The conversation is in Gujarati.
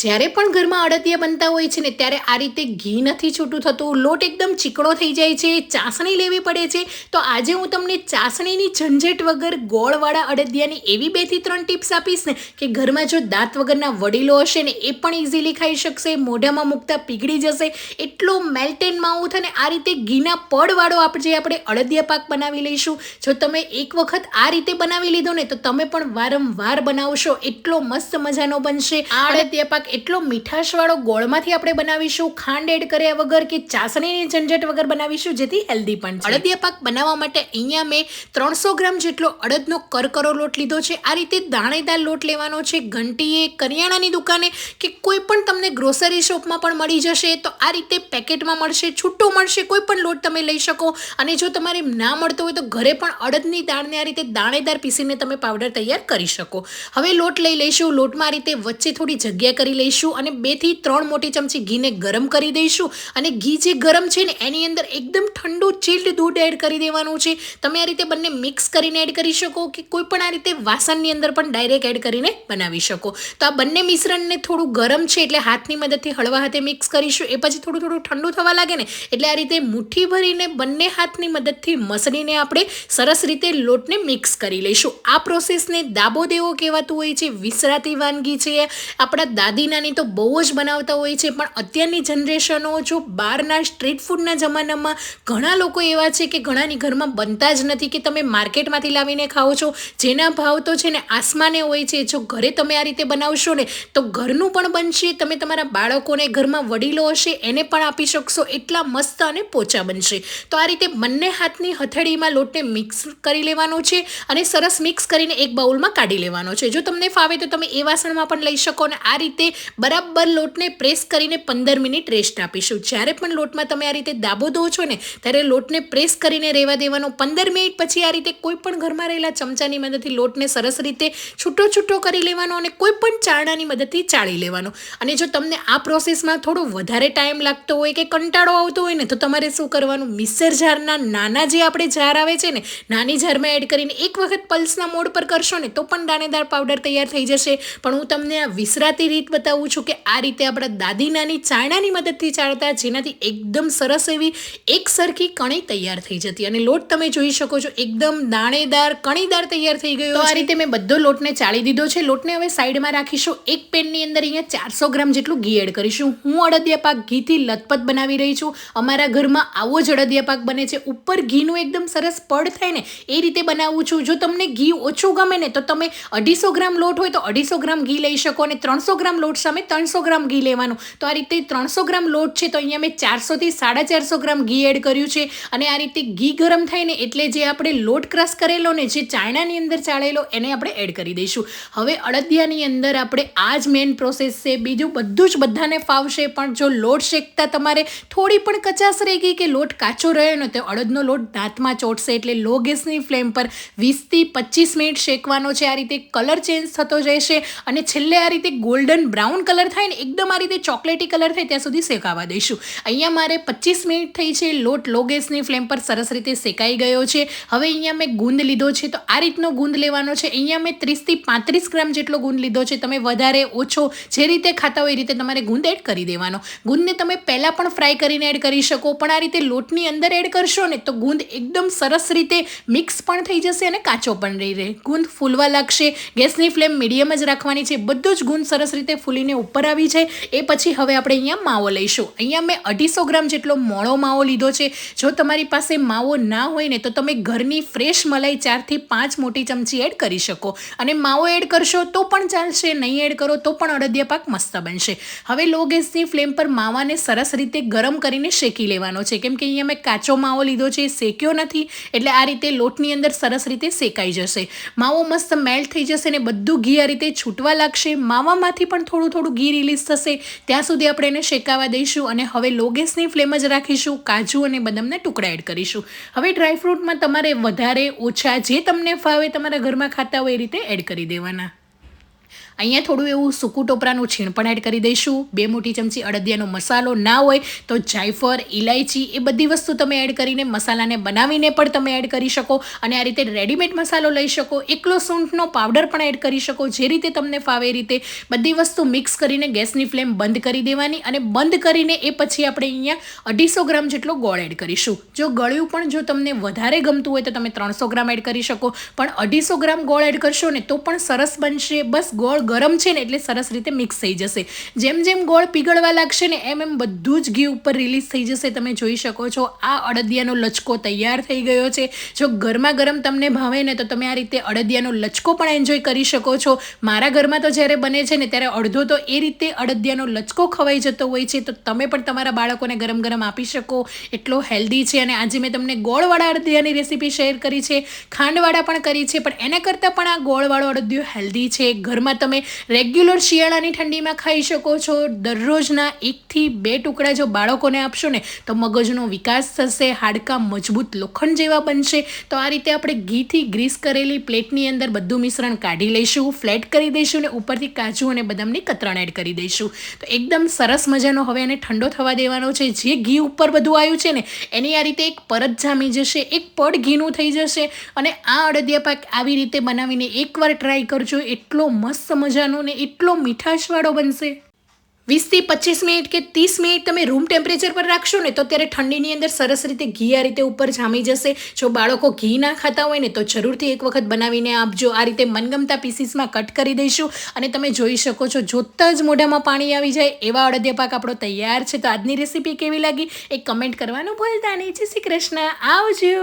જ્યારે પણ ઘરમાં અડદિયા બનતા હોય છે ને ત્યારે આ રીતે ઘી નથી છૂટું થતું. લોટ એકદમ ચીકણો થઈ જાય છે ચાસણી લેવી પડે છે. તો આજે હું તમને ચાસણીની ઝંઝટ વગર ગોળવાળા અડદિયાની એવી બેથી ત્રણ ટિપ્સ આપીશ ને કે ઘરમાં જો દાંત વગરના વડીલો હશે ને એ પણ ઇઝીલી ખાઈ શકશે મોઢામાં મૂકતા પીગળી જશે. એટલો મેલ્ટેન માઉથ અને આ રીતે ઘીના પડવાળો આપણે જે આપણે અડદિયા પાક બનાવી લઈશું જો તમે એક વખત આ રીતે બનાવી લીધો ને તો તમે પણ વારંવાર બનાવશો. એટલો મસ્ત મજાનો બનશે. આ અડદિયા પાક એટલો મીઠાશવાળો ગોળમાંથી આપણે બનાવીશું, ખાંડ એડ કર્યા વગર કે ચાસણીની ઝંઝટ વગર બનાવીશું, જેથી હેલ્ધી પણ અડદિયા પાક બનાવવા માટે અહીંયા મેં ત્રણસો ગ્રામ જેટલો અડદનો કરકરો લોટ લીધો છે. આ રીતે દાણેદાર લોટ લેવાનો છે. ઘંટીએ, કરિયાણાની દુકાને કે કોઈ પણ તમને ગ્રોસરી શોપમાં પણ મળી જશે, તો આ રીતે પેકેટમાં મળશે, છૂટો મળશે, કોઈ પણ લોટ તમે લઈ શકો. અને જો તમારે ના મળતો હોય તો ઘરે પણ અડદની દાળને આ રીતે દાણેદાર પીસીને તમે પાવડર તૈયાર કરી શકો. હવે લોટ લઈ લઈશું. લોટમાં આ રીતે વચ્ચે થોડી જગ્યા કરી લઈશું અને બેથી ત્રણ મોટી ચમચી ઘીને ગરમ કરી દઈશું. અને ઘી જે ગરમ છે ને, એની અંદર એકદમ ઠંડુ ચીલ્ડ દૂધ એડ કરી દેવાનું છે. તમે આ રીતે બંને મિક્સ કરીને એડ કરી શકો કે કોઈ પણ આ રીતે વાસણની અંદર પણ ડાયરેક્ટ એડ કરીને બનાવી શકો. તો આ બંને મિશ્રણને થોડું ગરમ છે એટલે હાથની મદદથી હળવા હાથે મિક્સ કરીશું. એ પછી થોડું થોડું ઠંડુ થવા લાગે ને, એટલે આ રીતે મુઠ્ઠી ભરીને બંને હાથની મદદથી મસળીને આપણે સરસ રીતે લોટને મિક્સ કરી લઈશું. આ પ્રોસેસને દાબો દેવો કહેવાતું હોય છે, વિસરાતી વાનગી છે. આપણા દાદી નાની તો બહુ જ બનાવતા હોય છે. પણ અત્યારની જનરેશનો જો બહારના સ્ટ્રીટ ફૂડના જમાનામાં ઘણા લોકો એવા છે કે ઘણાની ઘરમાં બનતા જ નથી કે તમે માર્કેટમાંથી લાવીને ખાઓ છો. જેના ભાવ તો છે ને આસમાને હોય છે. જો ઘરે તમે આ રીતે બનાવશો ને, તો ઘરનું પણ બનશે, તમે તમારા બાળકોને ઘરમાં વડીલો હશે, એને પણ આપી શકશો, એટલા મસ્ત અને પોચા બનશે. તો આ રીતે બંને હાથની હથેળીમાં લોટને મિક્સ કરી લેવાનો છે અને સરસ મિક્સ કરીને એક બાઉલમાં કાઢી લેવાનો છે. જો તમને ફાવે તો તમે એ વાસણમાં પણ લઈ શકો અને આ રીતે બરાબર લોટને પ્રેસ કરીને પંદર મિનિટ રેસ્ટ આપીશું. જ્યારે પણ લોટમાં તમે આ રીતે દાબો દો છો ને, ત્યારે લોટને પ્રેસ કરીને રહેવા દેવાનો પંદર મિનિટ પછી આ રીતે કોઈ પણ ઘરમાં રહેલા ચમચાની મદદથી લોટને સરસ રીતે છૂટો છૂટો કરી લેવાનો અને કોઈ પણ ચારણાની મદદથી ચાળી લેવાનો. અને જો તમને આ પ્રોસેસમાં થોડો વધારે ટાઈમ લાગતો હોય કે કંટાળો આવતો હોય ને, તો તમારે શું કરવાનું? મિક્સર જારના નાના જે આપણે જાર આવે છે ને, નાની જારમાં એડ કરીને એક વખત પલ્સના મોડ પર કરશો ને, તો પણ દાણેદાર પાવડર તૈયાર થઈ જશે. પણ હું તમને આ વિસરાતી રીત બતાવું છું કે આ રીતે આપણા દાદી નાની ચાણાની મદદથી ચાળતા જેનાથી એકદમ સરસ એવી એક સરખી કણી તૈયાર થઈ જતી. અને લોટ તમે જોઈ શકો છો એકદમ દાણેદાર કણીદાર તૈયાર થઈ ગયો આ રીતે મેં બધો લોટને ચાળી દીધો છે. લોટને હવે સાઈડમાં રાખીશું. એક પેનની અંદર અહીંયા ચારસો ગ્રામ જેટલું ઘી એડ કરીશું. હું અડદિયા પાક ઘીથી લથપથ બનાવી રહી છું. અમારા ઘરમાં આવો જ અડદિયા પાક બને છે. ઉપર ઘીનું એકદમ સરસ પડ થાય ને એ રીતે બનાવું છું. જો તમને ઘી ઓછું ગમે ને તો તમે અઢીસો ગ્રામ લોટ હોય તો અઢીસો ગ્રામ ઘી લઈ શકો અને ત્રણસો ગ્રામ લોટ સામે ત્રણસો ગ્રામ ઘી લેવાનું. તો આ રીતે ત્રણસો ગ્રામ લોટ છે, તો અહીંયા મેં ચારસોથી સાડા ચારસો ગ્રામ ઘી એડ કર્યું છે. અને આ રીતે ઘી ગરમ થાય ને એટલે જે આપણે લોટ ક્રશ કરેલો ને જે ચાયણાની અંદર ચાળેલો, એને આપણે એડ કરી દઈશું. હવે અડદિયાની અંદર આપણે આ જ મેઇન પ્રોસેસ છે. બીજું બધું જ બધાને ફાવશે, પણ જો લોટ શેકતા તમારે થોડી પણ કચાશ રહી ગઈ કે લોટ કાચો રહ્યો ને, તો અડદનો લોટ દાંતમાં ચોટશે એટલે લો ગેસની ફ્લેમ પર વીસથી પચીસ મિનિટ શેકવાનો છે. આ રીતે કલર ચેન્જ થતો જશે અને છેલ્લે આ રીતે ગોલ્ડન બ્રાઉન કલર થાય ને એકદમ આ રીતે ચોકલેટી કલર થાય ત્યાં સુધી શેકાવા દઈશું. અહીંયા મારે પચીસ મિનિટ થઈ છે, લોટ લો ગેસની ફ્લેમ પર સરસ રીતે શેકાઈ ગયો છે. હવે અહીંયા મેં ગુંદ લીધો છે, તો આ રીતનો ગુંદ લેવાનો છે. અહીંયા મેં ત્રીસથી પાંત્રીસ ગ્રામ જેટલો ગુંદ લીધો છે, તમે વધારે ઓછો જે રીતે ખાતા હોય એ રીતે તમારે ગુંદ એડ કરી દેવાનો. ગુંદને તમે પહેલાં પણ ફ્રાય કરીને એડ કરી શકો, પણ આ રીતે લોટની અંદર એડ કરશો ને, તો ગુંદ એકદમ સરસ રીતે મિક્સ પણ થઈ જશે અને કાચો પણ રહી રહે. ગુંદ ફૂલવા લાગશે, ગેસની ફ્લેમ મીડિયમ જ રાખવાની છે, બધું જ ગુંદ સરસ રીતે ફૂલીને ઉપર આવી જાય એ પછી હવે આપણે અહીંયા માવો લઈશું. અહીંયા મેં અઢીસો ગ્રામ જેટલો મોળો માવો લીધો છે. જો તમારી પાસે માવો ના હોય ને તો તમે ઘરની ફ્રેશ મલાઈ ચારથી પાંચ મોટી ચમચી એડ કરી શકો. અને માવો એડ કરશો તો પણ ચાલશે, નહીં એડ કરો તો પણ અડદિયા પાક મસ્ત બનશે. હવે લો ગેસની ફ્લેમ પર માવાને સરસ રીતે ગરમ કરીને શેકી લેવાનો છે. કેમ કે અહીંયા મેં કાચો માવો લીધો છે શેક્યો નથી. એટલે આ રીતે લોટની અંદર સરસ રીતે શેકાઈ જશે. માવો મસ્ત મેલ્ટ થઈ જશે ને બધું ઘી આ રીતે છૂટવા લાગશે. માવામાંથી પણ થોડું થોડું ઘી રિલીઝ થશે. ત્યાં સુધી આપણે એને શેકાવા દઈશું અને હવે લો ગેસની ફ્લેમ જ રાખીશું, કાજુ અને બદામના ટુકડા એડ કરીશું. હવે ડ્રાયફ્રૂટમાં તમારે વધારે ઓછા જે તમને ફાવે તમારા ઘરમાં ખાતા હોય એ રીતે એડ કરી દેવાના. અહીંયા થોડું એવું સૂકું ટોપરાનું છીણ પણ એડ કરી દઈશું. બે મોટી ચમચી અડદિયાનો મસાલો ના હોય તો જાયફળ ઇલાયચી એ બધી વસ્તુ તમે એડ કરીને મસાલાને બનાવીને પણ તમે એડ કરી શકો. અને આ રીતે રેડીમેડ મસાલો લઈ શકો. એકલો સૂંઠનો પાવડર પણ એડ કરી શકો. જે રીતે તમને ફાવે એ રીતે. બધી વસ્તુ મિક્સ કરીને ગેસની ફ્લેમ બંધ કરી દેવાની અને બંધ કરીને એ પછી આપણે અહીંયા અઢીસો ગ્રામ જેટલો ગોળ એડ કરીશું. જો ગળ્યું પણ જો તમને વધારે ગમતું હોય તો તમે ત્રણસો ગ્રામ એડ કરી શકો. પણ અઢીસો ગ્રામ ગોળ એડ કરશો ને તો પણ સરસ બનશે. બસ ગોળ ગરમ છે ને એટલે સરસ રીતે મિક્સ થઈ જશે. જેમ જેમ ગોળ પીગળવા લાગશે ને એમ એમ બધું જ ઘી ઉપર રિલીઝ થઈ જશે. તમે જોઈ શકો છો, આ અડદિયાનો લચકો તૈયાર થઈ ગયો છે. જો ગરમા ગરમ તમને ભાવે ને તો તમે આ રીતે અડદિયાનો લચકો પણ એન્જોય કરી શકો છો. મારા ઘરમાં તો જ્યારે બને છે ને ત્યારે અડધો તો એ રીતે અડદિયાનો લચકો ખવાઈ જતો હોય છે. તો તમે પણ તમારા બાળકોને ગરમ ગરમ આપી શકો. એટલો હેલ્ધી છે અને આજે મેં તમને ગોળવાળા અડદિયાની રેસીપી શેર કરી છે. ખાંડવાળા પણ કરી છે. પણ એના કરતાં પણ આ ગોળવાળો અડદિયો હેલ્ધી છે. ઘરમાં તમે રેગ્યુલર શિયાળાની ઠંડીમાં ખાઈ શકો છો. દરરોજના એકથી બે ટુકડા જો બાળકોને આપશો ને, તો મગજનો વિકાસ થશે, હાડકાં મજબૂત લોખંડ જેવા બનશે. તો આ રીતે આપણે ઘીથી ગ્રીસ કરેલી પ્લેટની અંદર બધું મિશ્રણ કાઢી લઈશું, ફ્લેટ કરી દઈશું ને ઉપરથી કાજુ અને બદામની કતરણ એડ કરી દઈશું. તો એકદમ સરસ મજાનો હવે એને ઠંડો થવા દેવાનો છે. જે ઘી ઉપર બધું આવ્યું છે ને, એની આ રીતે એક પરત જામી જશે, એક પડ ઘીનું થઈ જશે. અને આ અડદિયા પાક આવી રીતે બનાવીને એકવાર ટ્રાય કરજો. એટલો મસ્ત મજાનો ને એટલો મીઠાશવાળો બનશે. વીસથી પચીસ મિનિટ કે ત્રીસ મિનિટ તમે રૂમ ટેમ્પરેચર પર રાખશો ને તો ત્યારે ઠંડીની અંદર સરસ રીતે ઘી આ રીતે ઉપર જામી જશે. જો બાળકો ઘી ના ખાતા હોય ને તો જરૂરથી એક વખત બનાવીને આપજો આ રીતે મનગમતા પીસીસમાં કટ કરી દઈશું અને તમે જોઈ શકો છો જોતાં જ મોઢામાં પાણી આવી જાય એવા અડદિયા પાક આપણો તૈયાર છે. તો આજની રેસીપી કેવી લાગી એ કમેન્ટ કરવાનું ભૂલતા નહીં. જય શ્રી કૃષ્ણ. આવજો.